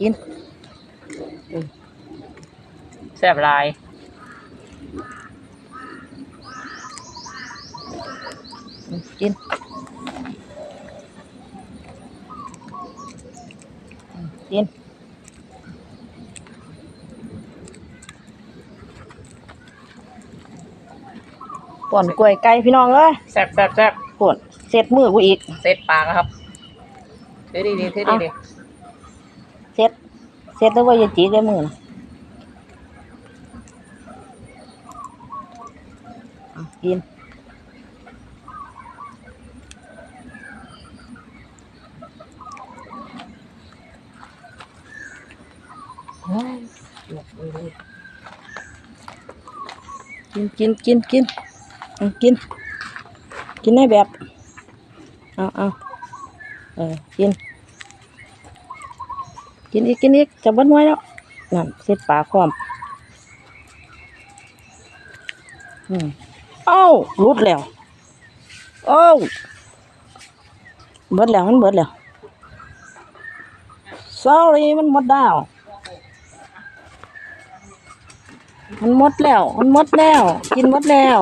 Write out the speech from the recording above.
กินแซ่บหลายอืมกินอืมกินป่นกล้วยไก่พี่น้องเอ้ยแซ่บแซ่บแซ่บป่นเสร็จมือกูอีก เสร็จปากแล้วครับเท่ดีดีเท่ดีดี เสร็จเสร็จแล้วว่าจะจีได้มือนะอะกินกินกินกินกินเอากินกินให้แบบเอาเอาเออกิน กินอีกกินอีกจะเบิ้ลไว้แล้วนั่นเสร็จปากความอืมเอ้ารุดแล้วเอ้าเบิดแล้วมันเบิดแล้ว sorry มันหมดดาวมันหมดแล้ว มันหมดแล้ว กินหมดแล้ว